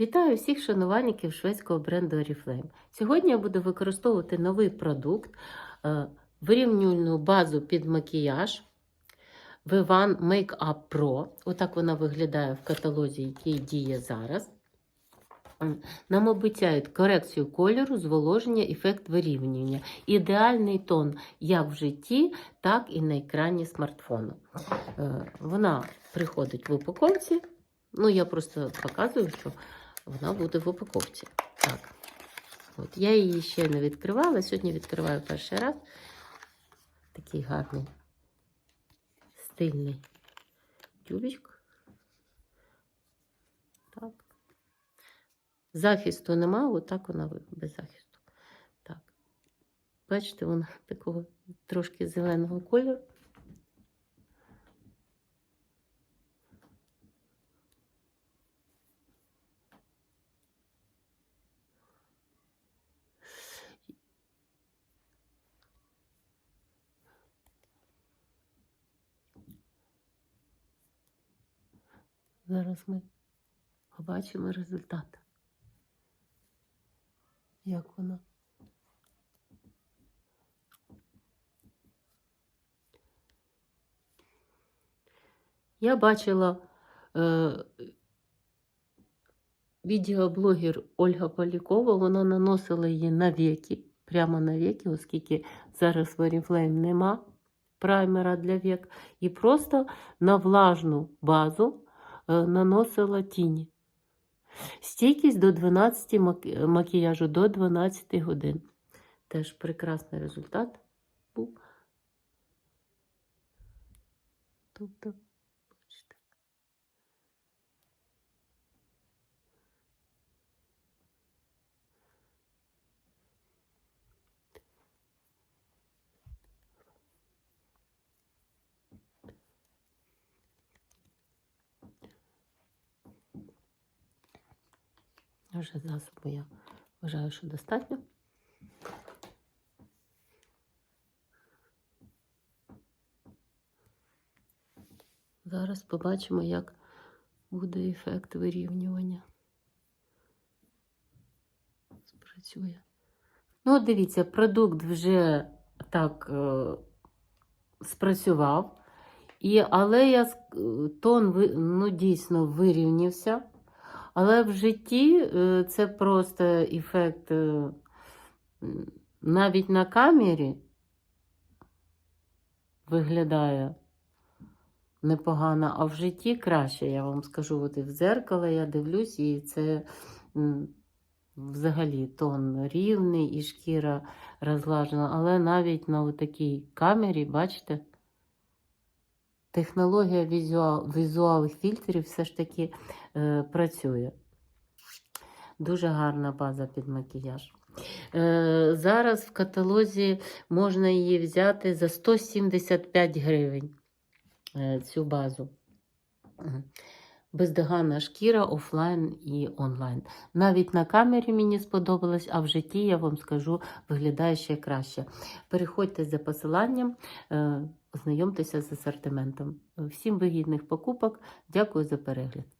Вітаю всіх шанувальників шведського бренду Oriflame. Сьогодні я буду використовувати новий продукт, е, вирівнювальну базу під макіяж V1 Makeup Pro. Отак вона виглядає в каталозі, який діє зараз. Нам обіцяють корекцію кольору, зволоження, ефект вирівнювання. Ідеальний тон як в житті, так і на екрані смартфону. Е, Вона приходить в упаковці. Ну, я просто показую, що вона буде в упаковці. Так. От, я її ще не відкривала. Сьогодні відкриваю перший раз. Такий гарний, стильний тюбічок. Так. Захисту нема, отак вона без захисту. Так. Бачите, вона такого трошки зеленого кольору. Зараз ми побачимо результат. Як воно. Я бачила е, відеоблогер Ольга Полякова, вона наносила її на веки, прямо на веки, оскільки зараз в Oriflame нема праймера для век, і просто на влажну базу наносила тіні. Стійкість до 12 мак- макіяжу до 12 годин. Теж прекрасний результат був. Тобто, Вже засобу я вважаю, що достатньо. Зараз побачимо, як буде ефект вирівнювання. Спрацює. Ну, дивіться, продукт вже так е, спрацював. І, але я, тон ну, дійсно вирівнявся. Але в житті е, це просто ефект е, навіть на камері виглядає непогано, а в житті краще, я вам скажу. От і в дзеркало я дивлюсь, і це взагалі тон рівний і шкіра розглажена. Але навіть на такій камері, бачите, технологія візуал, візуальних фільтрів все ж таки е, працює. Дуже гарна база під макіяж. Е, зараз в каталозі можна її взяти за 175 гривень. е, Цю базу. Бездоганна шкіра офлайн і онлайн. Навіть на камері мені сподобалось, а в житті, я вам скажу, виглядає ще краще. Переходьте за посиланням, е, ознайомтеся з асортиментом. Всім вигідних покупок. Дякую за перегляд.